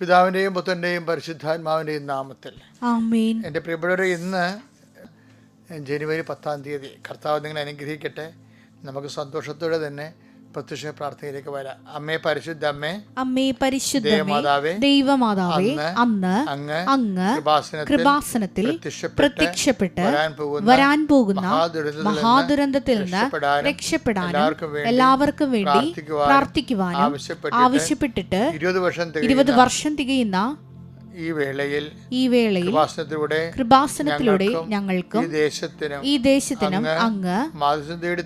പിതാവിന്റെയും പുത്രന്റെയും പരിശുദ്ധാത്മാവിന്റെയും നാമത്തിൽ. എന്റെ പ്രിയപ്പെട്ടവരെ ഇന്ന് ജനുവരി പത്താം തീയതി കർത്താവ് നിങ്ങളെ അനുഗ്രഹിക്കട്ടെ. നമുക്ക് സന്തോഷത്തോടെ തന്നെ പ്രത്യക്ഷ പ്രാർത്ഥനയിലേക്ക് വരാം. അമ്മേ പരിശുദ്ധ അമ്മേ അമ്മേ പരിശുദ്ധ ദേവമാതാവേ, ദൈവമാതാവേ അന്ന് അന്ന് അങ്ങ് അങ്ങ് കൃപാസനത്തിൽ പ്രത്യക്ഷപ്പെട്ട് വരാൻ പോകുന്ന മഹാദുരന്തത്തിൽ നിന്ന് രക്ഷപ്പെടാനും എല്ലാവർക്കും വേണ്ടി പ്രാർത്ഥിക്കുവാനും ആവശ്യപ്പെട്ടിട്ട് ഇരുപത് വർഷം തികയുന്ന ഈ വേളയിൽ ഈ വേളയിൽ കൃപാസനത്തിലൂടെ കൃപാസനത്തിലൂടെ ഞങ്ങൾക്കും ഈ ദേശത്തിനും അങ്ങ്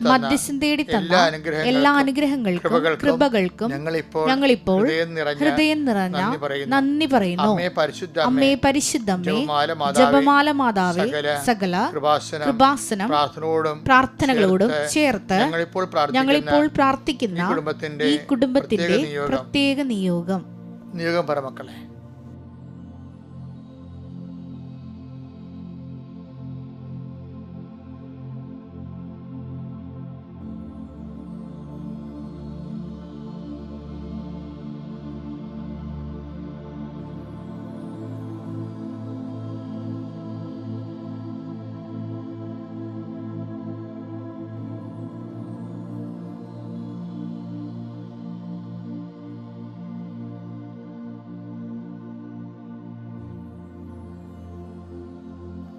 മാധ്യസ്ഥം തേടി എല്ലാ തന്ന അനുഗ്രഹങ്ങൾക്കും എല്ലാ അനുഗ്രഹങ്ങൾക്കും കൃപകൾക്കും ഞങ്ങളിപ്പോൾ ഹൃദയം നിറഞ്ഞ നന്ദി പറയുന്നു. അമ്മേ പരിശുദ്ധ അമ്മേ പരിശുദ്ധമ്മേ ജപമാല മാതാവേ, സകല കൃപാസനം പ്രാർത്ഥനകളോടും ചേർത്ത് ഞങ്ങളിപ്പോൾ പ്രാർത്ഥിക്കുന്ന ഈ കുടുംബത്തിന്റെ പ്രത്യേക നിയോഗം. പ്രത്യേക നിയോഗം. നിയോഗം പരമക്കളെ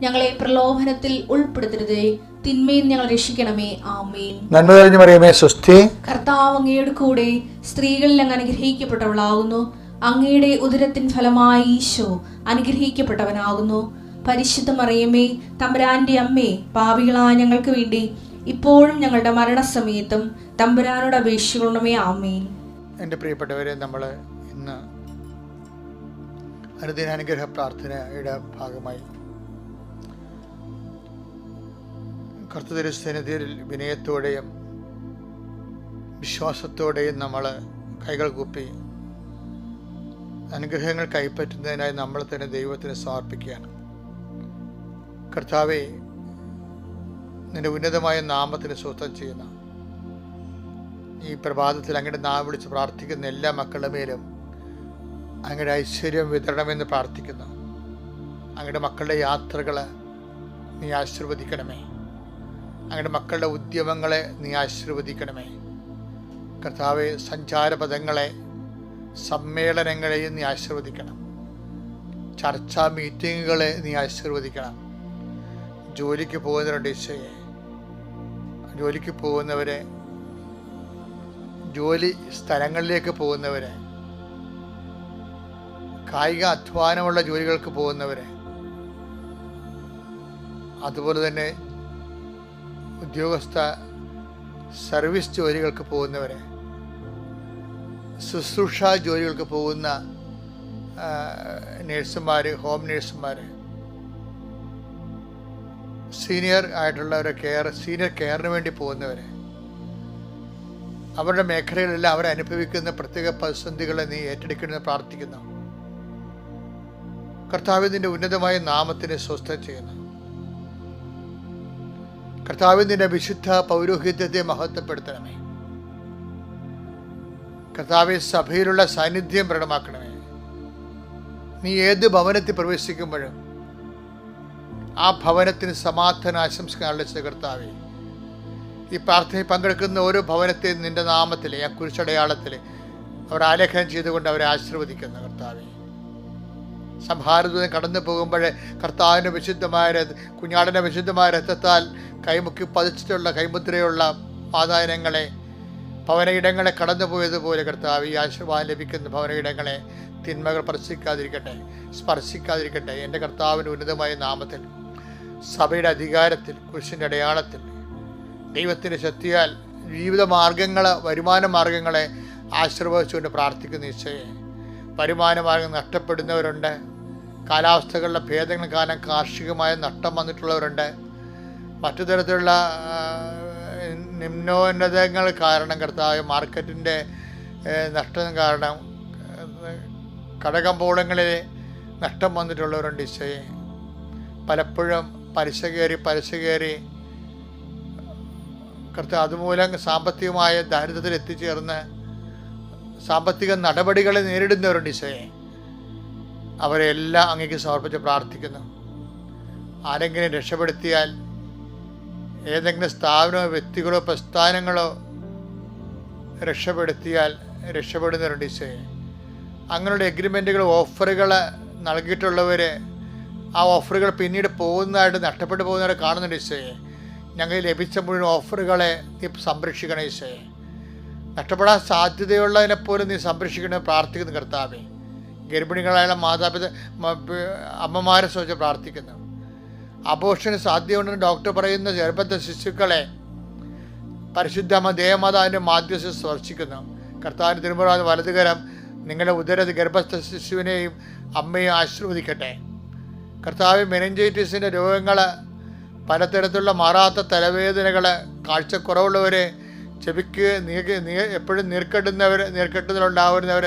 ഞങ്ങളെ പ്രലോഭനത്തിൽ ഉൾപ്പെടുത്തരുതേ. തിന്മയിൽ ഞങ്ങൾ രക്ഷിക്കണമേ. ആമേൻ. നന്മ തെളിഞ്ഞു പറയുമേ സ്വസ്തി. കർത്താവ് അങ്ങയുടെ കൂടെ സ്ത്രീകളിൽ അങ്ങ് അനുഗ്രഹിക്കപ്പെട്ടവളാകുന്നു. അങ്ങയുടെ ഉദരത്തിൻ ഫലമായി ഈശോ അനുഗ്രഹിക്കപ്പെട്ടവനാകുന്നു. പരിശുദ്ധ മറിയമേ തമ്പുരാന്റെ അമ്മേ പാപികളായ ഞങ്ങൾക്ക് വേണ്ടി ഇപ്പോഴും ഞങ്ങളുടെ മരണസമയത്തും തമ്പുരാനോട് അപേക്ഷിക്കണമേ. ആമേൻ. എന്റെ പ്രിയപ്പെട്ടവരെ നമ്മൾ ഇന്ന് അനുദിനാനുഗ്രഹ പ്രാർത്ഥനയുടെ ഭാഗമായി കർത്തൃസന്നിധിയിൽ വിനയത്തോടെയും വിശ്വാസത്തോടെയും നമ്മൾ കൈകൾ കൂപ്പി അനുഗ്രഹങ്ങൾ കൈപ്പറ്റുന്നതിനായി നമ്മൾ തന്നെ ദൈവത്തിന് സമർപ്പിക്കുകയാണ്. കർത്താവെ നിന്റെ ഉന്നതമായ നാമത്തിന് സ്വസ്ഥം ചെയ്യുന്ന ഈ പ്രഭാതത്തിൽ അങ്ങയുടെ നാം വിളിച്ച് പ്രാർത്ഥിക്കുന്ന എല്ലാ മക്കളുടെ മേലും അങ്ങയുടെ ഐശ്വര്യം വിതരണമെന്ന് പ്രാർത്ഥിക്കുന്നു. അങ്ങയുടെ മക്കളുടെ യാത്രകൾ നീ ആശീർവദിക്കണമേ. അങ്ങയുടെ മക്കളുടെ ഉദ്യമങ്ങളെ നീ ആശീർവദിക്കണമേ. കർത്താവ് സഞ്ചാരപഥങ്ങളെ സമ്മേളനങ്ങളെയും നീ ആശീർവദിക്കണം. ചർച്ചാ മീറ്റിങ്ങുകളെ നീ ആശീർവദിക്കണം. ജോലിക്ക് പോകുന്നവരുടെ ഈശോയെ. ജോലിക്ക് പോകുന്നവരെ ജോലി സ്ഥലങ്ങളിലേക്ക് പോകുന്നവരെ കായിക അധ്വാനമുള്ള ജോലികൾക്ക് പോകുന്നവരെ അതുപോലെ തന്നെ ഉദ്യോഗസ്ഥ സർവീസ് ജോലികൾക്ക് പോകുന്നവരെ ശുശ്രൂഷ ജോലികൾക്ക് പോകുന്ന നേഴ്സുമാർ ഹോം നേഴ്സുമാർ സീനിയർ ആയിട്ടുള്ളവരെ കെയർ സീനിയർ കെയറിന് വേണ്ടി പോകുന്നവരെ അവരുടെ മേഖലകളിലെല്ലാം അവർ അനുഭവിക്കുന്ന പ്രത്യേക പ്രതിസന്ധികളെ നീ ഏറ്റെടുക്കണമെന്ന് പ്രാർത്ഥിക്കുന്നു. കർത്താവിന്റെ ഉന്നതമായ നാമത്തിന് സ്വസ്ഥ ചെയ്യുന്നു. കർത്താവിന്റെ വിശുദ്ധ പൗരോഹിത്യത്തെ മഹത്വപ്പെടുത്തണമേ. കർത്താവെ സഭയിലുള്ള സാന്നിധ്യം പ്രകടമാക്കണമേ. നീ ഏത് ഭവനത്തിൽ പ്രവേശിക്കുമ്പോഴും ആ ഭവനത്തിന് സമാധാന ആശംസകളുടെ കർത്താവെ. ഈ പ്രാർത്ഥനയിൽ പങ്കെടുക്കുന്ന ഓരോ ഭവനത്തെയും നിന്റെ നാമത്തിലെ ആ കുരിശടയാളത്തിൽ അവർ ആലേഖനം ചെയ്തുകൊണ്ട് അവരെ ആശീർവദിക്കുന്ന കർത്താവെ. സംഹാരദൂതൻ കടന്നു പോകുമ്പോൾ കർത്താവിന്റെ വിശുദ്ധമായ കുഞ്ഞാടിന്റെ വിശുദ്ധമായ രക്തത്താൽ കൈമുക്കി പതിച്ചിട്ടുള്ള കൈമുദ്രയുള്ള പാതായനങ്ങളെ ഭവനയിടങ്ങളെ കടന്നുപോയതുപോലെ കർത്താവ് ഈ ആശീർവാദം ലഭിക്കുന്ന ഭവനയിടങ്ങളെ തിന്മകൾ സ്പർശിക്കാതിരിക്കട്ടെ സ്പർശിക്കാതിരിക്കട്ടെ. എന്റെ കർത്താവിന്റെ ഉന്നതമായ നാമത്തിൽ സഭയുടെ അധികാരത്തിൽ കുരിശിന്റെ അടയാളത്തിൽ ദൈവത്തിന്റെ ശക്തിയാൽ ജീവിത മാർഗങ്ങൾ വരുമാന മാർഗങ്ങളെ ആശീർവദിച്ചുകൊണ്ട് പ്രാർത്ഥിക്കുന്ന ഈശോയെ. വരുമാന മാർഗം നഷ്ടപ്പെടുന്നവരുണ്ട്. കാലാവസ്ഥകളുടെ ഭേദങ്ങൾ കാരണം കാർഷികമായ നഷ്ടം വന്നിട്ടുള്ളവരുണ്ട്. മറ്റു തരത്തിലുള്ള നിമ്നോന്നതങ്ങൾ കാരണം കർത്താവ് മാർക്കറ്റിന്റെ നഷ്ടം കാരണം കടകമ്പോളങ്ങളിൽ നഷ്ടം വന്നിട്ടുള്ളവരുണ്ട് ഈശോയെ. പലപ്പോഴും പലിശ കയറി പലിശ കയറി കർത്താവ് അതുമൂലം സാമ്പത്തികമായ ദാരിദ്ര്യത്തിൽ എത്തിച്ചേർന്ന് സാമ്പത്തിക നടപടികളെ നേരിടുന്നവരുണ്ട് ഈശോയെ. അവരെല്ലാം അങ്ങേക്ക് സമർപ്പിച്ച് പ്രാർത്ഥിക്കുന്നു. ആരെങ്കിലും രക്ഷപ്പെടുത്തിയാൽ ഏതെങ്കിലും സ്ഥാപനമോ വ്യക്തികളോ പ്രസ്ഥാനങ്ങളോ രക്ഷപ്പെടുത്തിയാൽ രക്ഷപ്പെടുന്നവരുണ്ട് ഈശോയെ. അങ്ങനെയുള്ള എഗ്രിമെന്റുകൾ ഓഫറുകൾ നൽകിയിട്ടുള്ളവർ ആ ഓഫറുകൾ പിന്നീട് പോകുന്നതായിട്ട് നഷ്ടപ്പെട്ടു പോകുന്നവരെ കാണുന്നുണ്ട് ഈശോയെ. ഞങ്ങൾ ലഭിച്ച മുഴുവൻ ഓഫറുകളെ സംരക്ഷിക്കണം ഈശോയെ. നഷ്ടപ്പെടാൻ സാധ്യതയുള്ളതിനെപ്പോലും നീ സംരക്ഷിക്കണമെന്ന് പ്രാർത്ഥിക്കുന്നു കർത്താവേ. ഗർഭിണികളായ മാതാപിതാ അമ്മമാരെ സംബന്ധിച്ച് പ്രാർത്ഥിക്കുന്നു. അബോഷന് സാധ്യതയുണ്ടെന്ന് ഡോക്ടർ പറയുന്ന. ഗർഭത്തെ ശിശുക്കളെ പരിശുദ്ധമ്മ ദേവമാതാവിന്റെ മാധ്യസ്ഥ സ്പർശിക്കുന്നു. കർത്താവിന്റെ തിരുമുറ വലതുകരം നിങ്ങളുടെ ഉദര ഗർഭസ്ഥ ശിശുവിനെയും അമ്മയും ആശീർവദിക്കട്ടെ. കർത്താവ് മെനഞ്ചൈറ്റിസിന്റെ രോഗങ്ങൾ പലതരത്തിലുള്ള മാറാത്ത തലവേദനകൾ കാഴ്ചക്കുറവുള്ളവർ ചെവിക്ക് നീക്ക് നീ എപ്പോഴും നീർക്കെട്ടുന്നവർ നീർക്കെട്ടുന്നവരുണ്ടാവുന്നവർ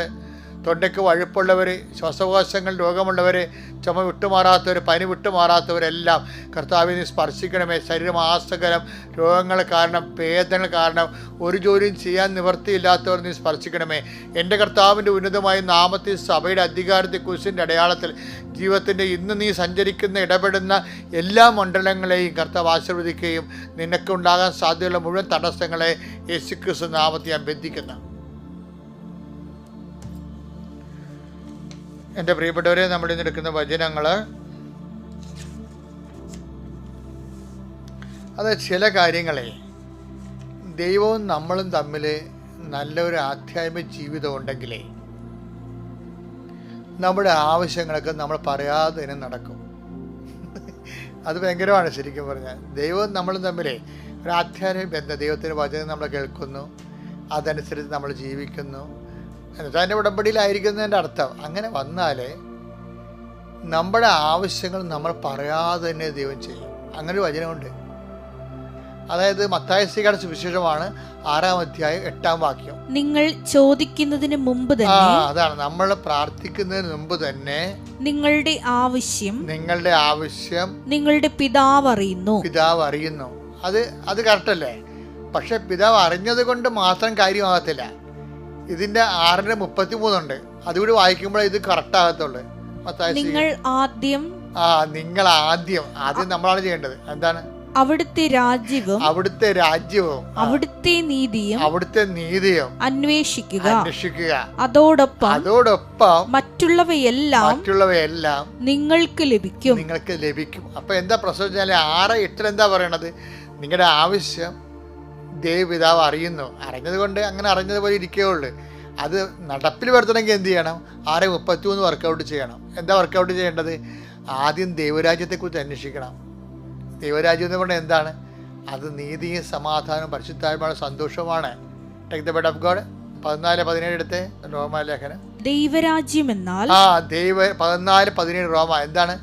തൊണ്ടയ്ക്ക് വഴുപ്പുള്ളവർ ശ്വാസകോശങ്ങൾ രോഗമുള്ളവർ ചുമ വിട്ടുമാറാത്തവർ പനി വിട്ടുമാറാത്തവരെല്ലാം കർത്താവിനെ സ്പർശിക്കണമേ. ശരീരം ആസകലം രോഗങ്ങൾ കാരണം വേദനകൾ കാരണം ഒരു ജോലിയും ചെയ്യാൻ നിവൃത്തിയില്ലാത്തവർ നീ സ്പർശിക്കണമേ. എന്റെ കർത്താവിന്റെ ഉന്നതമായ നാമത്തിൽ സഭയുടെ അധികാരത്തെ കുരിശിന്റെ അടയാളത്തിൽ ജീവിതത്തിന്റെ ഇന്ന് നീ സഞ്ചരിക്കുന്ന ഇടപെടുന്ന എല്ലാ മണ്ഡലങ്ങളെയും കർത്താവ് ആശീർവദിക്കുകയും നിനക്കുണ്ടാകാൻ സാധ്യതയുള്ള മുഴുവൻ തടസ്സങ്ങളെ യേശുക്രിസ്തു നാമത്തെ ഞാൻ ബന്ധിക്കുന്നു. എന്റെ പ്രിയപ്പെട്ടവരെ നമ്മൾ ഇന്ന് എടുക്കുന്ന വചനങ്ങൾ അത് ചില കാര്യങ്ങളെ ദൈവവും നമ്മളും തമ്മിൽ നല്ലൊരു ആധ്യാത്മിക ജീവിതം ഉണ്ടെങ്കിലേ നമ്മുടെ ആവശ്യങ്ങളൊക്കെ നമ്മൾ പറയാതെ തന്നെ നടക്കും. അത് ഭയങ്കരമാണ് ശരിക്കും പറഞ്ഞാൽ. ദൈവവും നമ്മളും തമ്മിലേ ഒരു ആധ്യാത്മിക ബന്ധം ദൈവത്തിന്റെ വചനം നമ്മൾ കേൾക്കുന്നു അതനുസരിച്ച് നമ്മൾ ജീവിക്കുന്നു. എന്നുവെച്ചാൽ അതിന്റെ ഉടമ്പടിയിലായിരിക്കുന്നതിന്റെ അർത്ഥം. അങ്ങനെ വന്നാൽ നമ്മുടെ ആവശ്യങ്ങൾ നമ്മൾ പറയാതെ തന്നെ ദൈവം ചെയ്യും. അങ്ങനെ ഒരു വചനമുണ്ട്. അതായത് മത്തായ സ്ത്രീകളുടെ സുവിശേഷമാണ് ആറാം അധ്യായം എട്ടാം വാക്യം. നിങ്ങൾ ചോദിക്കുന്നതിന് മുമ്പ് തന്നെ അതാണ്. നമ്മൾ പ്രാർത്ഥിക്കുന്നതിന് മുമ്പ് തന്നെ നിങ്ങളുടെ ആവശ്യം നിങ്ങളുടെ ആവശ്യം നിങ്ങളുടെ പിതാവ് അറിയുന്നു. പിതാവ് അറിയുന്നു. അത് അത് കറക്റ്റല്ലേ പക്ഷെ പിതാവ് അറിഞ്ഞത് കൊണ്ട് മാത്രം കാര്യമാകത്തില്ല. ഇതിന്റെ ആറിന്റെ മുപ്പത്തി മൂന്നുണ്ട് അതുകൂടി വായിക്കുമ്പോഴേ ഇത് കറക്റ്റ് ആകത്തുള്ളൂ. നിങ്ങൾ ആദ്യം ആ നിങ്ങൾ ആദ്യം ആദ്യം നമ്മളാണ് ചെയ്യേണ്ടത്. എന്താണ്? അവിടുത്തെ രാജ്യവും അവിടുത്തെ രാജ്യവും അവിടുത്തെ നീതിയും അവിടുത്തെ നീതിയും അന്വേഷിക്കുക. അന്വേഷിക്കുക. അതോടൊപ്പം അതോടൊപ്പം മറ്റുള്ളവയെല്ലാം മറ്റുള്ളവയെല്ലാം നിങ്ങൾക്ക് ലഭിക്കും. നിങ്ങൾക്ക് ലഭിക്കും. അപ്പൊ എന്താ പ്രശ്നം വെച്ചാൽ ആറ് എട്ടിൽ എന്താ പറയണത്? നിങ്ങളുടെ ആവശ്യം ദേവപിതാവ് അറിയുന്നു. അറിഞ്ഞത് കൊണ്ട് അങ്ങനെ അറിഞ്ഞതുപോലെ ഇരിക്കുകയുള്ളൂ അത് നടപ്പിൽ വരുത്തണമെങ്കിൽ എന്ത് ചെയ്യണം? ആറ് മുപ്പത്തി മൂന്ന് വർക്കൗട്ട് ചെയ്യണം. എന്താ വർക്കൗട്ട് ചെയ്യേണ്ടത്? ആദ്യം ദൈവരാജ്യത്തെക്കുറിച്ച് അന്വേഷിക്കണം. ദൈവരാജ്യം എന്ന് പറഞ്ഞാൽ എന്താണ്? അത് നീതിയും സമാധാനവും പരിശുദ്ധാത്മാവും സന്തോഷവുമാണ്. Take the bed of God പതിനാല് പതിനേഴ് എടുത്ത്. റോമാലേഖനം ദൈവരാജ്യം എന്നാൽ? ആ ദൈവ പതിനാല് പതിനേഴ് റോമ. എന്താണ്?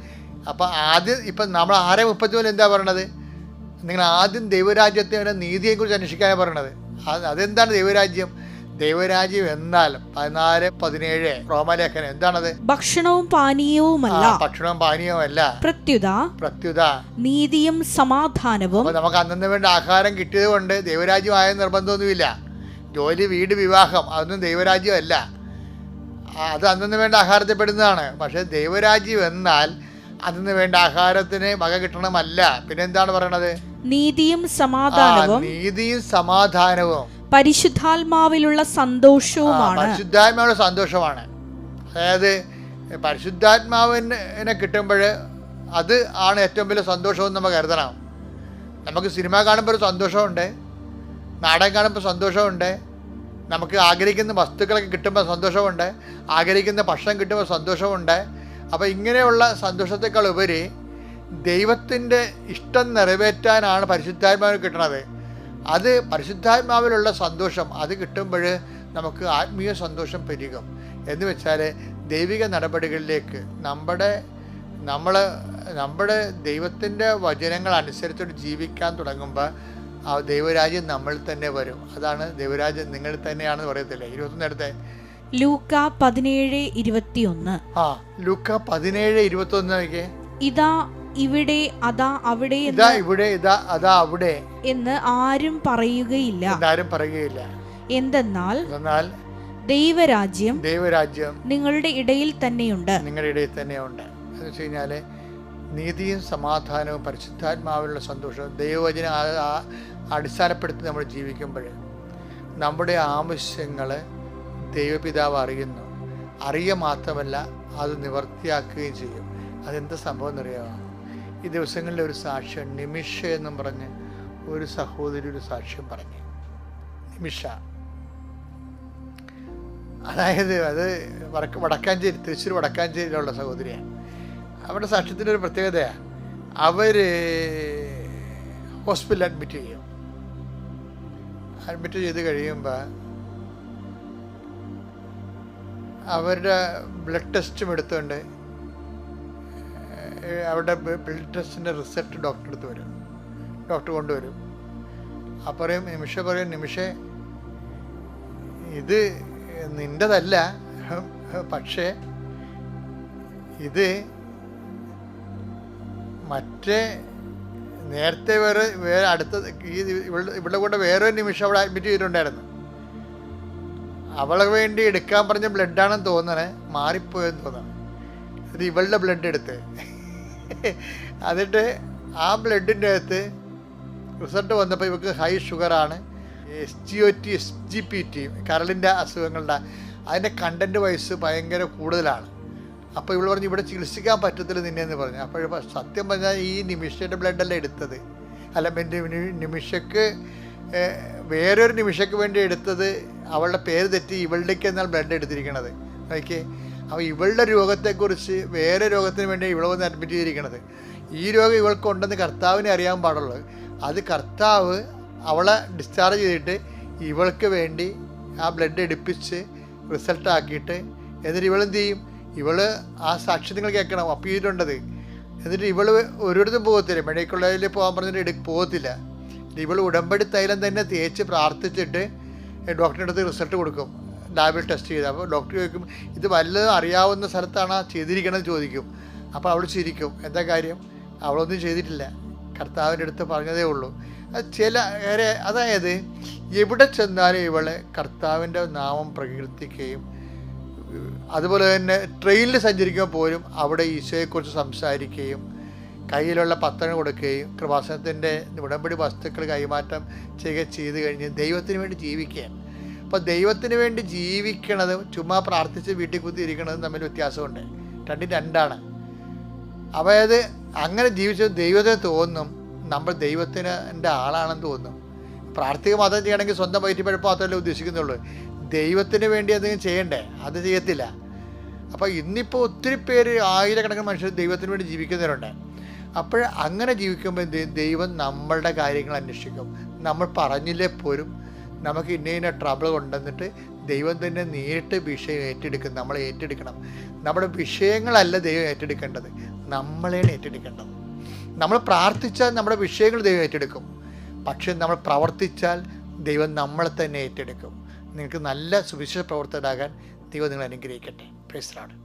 അപ്പം ആദ്യം ഇപ്പം നമ്മൾ ആരെ മുപ്പത്തി മൂന്ന് എന്താ പറയണത്? നിങ്ങൾ ആദ്യം ദൈവരാജ്യത്തെ നീതിയെക്കുറിച്ച് അന്വേഷിക്കാനാണ് പറയണത്. അത് അതെന്താണ് ദൈവരാജ്യം? ദൈവരാജ്യം എന്നാൽ പതിനാല് പതിനേഴ് റോമലേഖനം എന്താണത്? ഭക്ഷണവും പാനീയവുമല്ല. ഭക്ഷണവും പാനീയവുമല്ല. പ്രത്യുത. പ്രത്യുത. നീതിയും സമാധാനവും. അപ്പൊ നമുക്ക് അന്നു വേണ്ട ആഹാരം കിട്ടിയത് കൊണ്ട് ദൈവരാജ്യമായ നിർബന്ധമൊന്നുമില്ല. ജോലി വീട് വിവാഹം അതൊന്നും ദൈവരാജ്യമല്ല. അത് അന്നു വേണ്ട ആഹാരത്തിൽ പെടുന്നതാണ്. പക്ഷേ ദൈവരാജ്യം എന്നാൽ അന്നു വേണ്ട ആഹാരത്തിന് വക കിട്ടണമല്ല. പിന്നെ എന്താണ് പറയണത്? നീതിയും സമാധാനവും നീതിയും സമാധാനവും. പരിശുദ്ധാത്മാവിലുള്ള സന്തോഷവുമാണ്. പരിശുദ്ധാത്മാവിന്റെ സന്തോഷമാണ്. അതായത് പരിശുദ്ധാത്മാവിനെ കിട്ടുമ്പോൾ അത് ആണ് ഏറ്റവും വലിയ സന്തോഷമെന്ന് നമ്മൾ കരുതണം. നമുക്ക് സിനിമ കാണുമ്പോൾ ഒരു സന്തോഷമുണ്ട്. നാടകം കാണുമ്പോൾ സന്തോഷമുണ്ട്. നമുക്ക് ആഗ്രഹിക്കുന്ന വസ്തുക്കളൊക്കെ കിട്ടുമ്പോൾ സന്തോഷമുണ്ട്. ആഗ്രഹിക്കുന്ന ഭക്ഷണം കിട്ടുമ്പോൾ സന്തോഷമുണ്ട്. അപ്പോൾ ഇങ്ങനെയുള്ള സന്തോഷത്തെക്കാൾ ഉപരി ദൈവത്തിന്റെ ഇഷ്ടം നിറവേറ്റാനാണ് പരിശുദ്ധാത്മാവിന് കിട്ടണത്. അത് പരിശുദ്ധാത്മാവിലുള്ള സന്തോഷം അത് കിട്ടുമ്പോൾ നമുക്ക് ആത്മീയ സന്തോഷം പെരുകും. എന്ന് വെച്ചാൽ ദൈവിക നടപടികളിലേക്ക് നമ്മുടെ നമ്മൾ നമ്മുടെ ദൈവത്തിന്റെ വചനങ്ങൾ അനുസരിച്ചിട്ട് ജീവിക്കാൻ തുടങ്ങുമ്പോൾ ആ ദൈവരാജ്യം നമ്മൾ തന്നെ വരും. അതാണ് ദൈവരാജ്യം നിങ്ങളിൽ തന്നെയാണെന്ന് പറയത്തില്ലേ? ഇരുപത്തൊന്നിടത്തെ ലൂക്ക പതിനേഴ് ഇരുപത്തിയൊന്ന്. ആ ലുക്ക പതിനേഴ് നോക്കിയേ. ഇതാ ഇവിടെ അതാ അവിടെ ഇതാ ഇവിടെ ഇതാ അതാ അവിടെ. എന്ന് ആരും പറയുകയില്ല. ആരും പറയുകയില്ല. എന്തെന്നാൽ എന്നാൽ ദൈവരാജ്യം ദൈവരാജ്യം നിങ്ങളുടെ ഇടയിൽ തന്നെയുണ്ട്. നിങ്ങളുടെ ഇടയിൽ തന്നെയുണ്ട്. എന്ന് വെച്ച് കഴിഞ്ഞാൽ നീതിയും സമാധാനവും പരിശുദ്ധാത്മാവിലുള്ള സന്തോഷവും ദൈവവചനം അടിസ്ഥാനപ്പെടുത്തി നമ്മൾ ജീവിക്കുമ്പോൾ നമ്മുടെ ആവശ്യങ്ങൾ ദൈവപിതാവ് അറിയുന്നു. അറിയുക മാത്രമല്ല അത് നിവർത്തിയാക്കുകയും ചെയ്യും. അതെന്ത് സംഭവം എന്നറിയാമോ ഈ ദിവസങ്ങളിലെ ഒരു സാക്ഷ്യം നിമിഷ എന്നും പറഞ്ഞ് ഒരു സഹോദരി ഒരു സാക്ഷ്യം പറഞ്ഞു. നിമിഷ. അതായത് അത് വടക്ക് വടക്കാഞ്ചേരി തൃശ്ശൂർ വടക്കാഞ്ചേരിയിലുള്ള സഹോദരിയാണ്. അവരുടെ സാക്ഷ്യത്തിന്റെ ഒരു പ്രത്യേകതയാണ് അവർ ഹോസ്പിറ്റലിൽ അഡ്മിറ്റ് ചെയ്യും. അഡ്മിറ്റ് ചെയ്ത് കഴിയുമ്പോൾ അവരുടെ ബ്ലഡ് ടെസ്റ്റും എടുത്തുകൊണ്ട് അവരുടെ ബ്ലഡ് ടെസ്റ്റിന്റെ റിസൾട്ട് ഡോക്ടർ എടുത്ത് വരും. ഡോക്ടർ കൊണ്ടുവരും. അപ്പറയും പറയും നിമിഷ പറയും നിമിഷേ ഇത് നിന്റെതല്ല പക്ഷേ ഇത് മറ്റേ നേരത്തെ വേറെ വേറെ അടുത്ത ഈ ഇവളുടെ ഇവിടെ കൂടെ വേറൊരു നിമിഷം അവിടെ അഡ്മിറ്റ് ചെയ്തിട്ടുണ്ടായിരുന്നു. അവളെ വേണ്ടി എടുക്കാൻ പറഞ്ഞ ബ്ലഡാണെന്ന് തോന്നണേ മാറിപ്പോയെന്ന് തോന്നണം. അത് ഇവളുടെ ബ്ലഡ് എടുത്ത്. എന്നിട്ട് ആ ബ്ലഡിന്റെ അകത്ത് റിസൾട്ട് വന്നപ്പോൾ ഇവർക്ക് high ഷുഗറാണ്. S G O T S G P T കരളിന്റെ അസുഖങ്ങളുടെ അതിന്റെ കണ്ടന്റ് വയസ്സ് ഭയങ്കര കൂടുതലാണ്. അപ്പോൾ ഇവൾ പറഞ്ഞു ഇവിടെ ചികിത്സിക്കാൻ പറ്റത്തില്ല നിന്നെ എന്ന് പറഞ്ഞു. അപ്പോൾ സത്യം പറഞ്ഞാൽ ഈ നിമിഷയുടെ ബ്ലഡല്ല എടുത്തത്? അല്ല എന്റെ നി- നിമിഷക്ക് ഏഹ്, വേറൊരു നിമിഷക്ക് വേണ്ടി എടുത്തത് അവളുടെ പേര് തെറ്റി ഇവളുടേക്ക് എന്നാൽ ബ്ലഡ് എടുത്തിരിക്കണത്. നോക്കിയേ അപ്പോൾ ഇവളുടെ രോഗത്തെക്കുറിച്ച് വേറെ രോഗത്തിന് വേണ്ടി ഇവളെ വന്ന് അഡ്മിറ്റ് ചെയ്തിരിക്കണത്. ഈ രോഗം ഇവൾക്കുണ്ടെന്ന് കർത്താവിനെ അറിയാൻ പാടുള്ളൂ. അത് കർത്താവ് അവളെ ഡിസ്ചാർജ് ചെയ്തിട്ട് ഇവൾക്ക് വേണ്ടി ആ ബ്ലഡ് എടുപ്പിച്ച് റിസൾട്ട് ആക്കിയിട്ട് എന്നിട്ട് ഇവളെന്ത് ചെയ്യും? ഇവൾ ആ സാക്ഷി നിങ്ങൾ കേൾക്കണം അപ്പീലുണ്ടത് എന്നിട്ട് ഇവൾ ഒരിടത്തും പോകത്തില്ല. മെഡിക്കൽ കോളേജിൽ പോകാൻ പറഞ്ഞിട്ട് എടു പോകത്തില്ല. ഇവൾ ഉടമ്പടി തൈലം തന്നെ തേച്ച് പ്രാർത്ഥിച്ചിട്ട് ഡോക്ടറിന്റെ അടുത്ത് റിസൾട്ട് കൊടുക്കും. ലാബിൽ ടെസ്റ്റ് ചെയ്ത്. അപ്പോൾ ഡോക്ടർ ചോദിക്കും ഇത് വല്ലതും അറിയാവുന്ന സ്ഥലത്താണ്? ചെയ്തിരിക്കണമെന്ന് ചോദിക്കും. അപ്പോൾ അവൾ ചിരിക്കും. എന്താ കാര്യം? അവളൊന്നും ചെയ്തിട്ടില്ല. കർത്താവിന്റെ അടുത്ത് പറഞ്ഞതേ ഉള്ളൂ. ചില അതായത് എവിടെ ചെന്നാലും ഇവളെ കർത്താവിന്റെ നാമം പ്രകീർത്തിക്കുകയും അതുപോലെ തന്നെ ട്രെയിനിൽ സഞ്ചരിക്കുമ്പോൾ പോലും അവിടെ ഈശോയെക്കുറിച്ച് സംസാരിക്കുകയും കയ്യിലുള്ള പത്രം കൊടുക്കുകയും കൃപാസനത്തിന്റെ ഉടമ്പടി വസ്തുക്കൾ കൈമാറ്റം ചെയ്യുക ചെയ്ത് കഴിഞ്ഞ് ദൈവത്തിന് വേണ്ടി ജീവിക്കുകയാണ്. അപ്പോൾ ദൈവത്തിന് വേണ്ടി ജീവിക്കണത് ചുമ്മാ പ്രാർത്ഥിച്ച് വീട്ടിൽ കുത്തി ഇരിക്കണതും തമ്മിൽ വ്യത്യാസമുണ്ട്. രണ്ടും രണ്ടാണ്. അതായത് അങ്ങനെ ജീവിച്ച ദൈവത്തെ തോന്നും നമ്മൾ ദൈവത്തിന് എന്റെ ആളാണെന്ന് തോന്നും. പ്രാർത്ഥിക മാത്രം ചെയ്യണമെങ്കിൽ സ്വന്തം വയറ്റിപ്പഴപ്പ് മാത്രമല്ലേ ഉദ്ദേശിക്കുന്നുള്ളൂ. ദൈവത്തിന് വേണ്ടി എന്തെങ്കിലും ചെയ്യണ്ടേ? അത് ചെയ്യത്തില്ല. അപ്പോൾ ഇന്നിപ്പോൾ ഒത്തിരി പേര് ആയിരക്കണക്കിന് മനുഷ്യർ ദൈവത്തിന് വേണ്ടി ജീവിക്കുന്നവരുണ്ട്. അപ്പോൾ അങ്ങനെ ജീവിക്കുമ്പോൾ? ദൈവം നമ്മളുടെ കാര്യങ്ങൾ അന്വേഷിക്കും. നമ്മൾ പറഞ്ഞില്ലേ പോരും നമുക്ക് ഇന്ന ഇന്ന ട്രബിൾ കൊണ്ടുവന്നിട്ട് ദൈവം തന്നെ നേരിട്ട് വിഷയം ഏറ്റെടുക്കും നമ്മൾ ഏറ്റെടുക്കണം. നമ്മുടെ വിഷയങ്ങളല്ല ദൈവം ഏറ്റെടുക്കേണ്ടത് നമ്മളെയാണ് ഏറ്റെടുക്കേണ്ടത്. നമ്മൾ പ്രാർത്ഥിച്ചാൽ നമ്മുടെ വിഷയങ്ങൾ ദൈവം ഏറ്റെടുക്കും. പക്ഷെ നമ്മൾ പ്രവർത്തിച്ചാൽ ദൈവം നമ്മളെ തന്നെ ഏറ്റെടുക്കും. നിങ്ങൾക്ക് നല്ല സുവിശേഷ പ്രവർത്തകരാകാൻ ദൈവം നിങ്ങൾ അനുഗ്രഹിക്കട്ടെ. പ്രൈസ്ലാണ്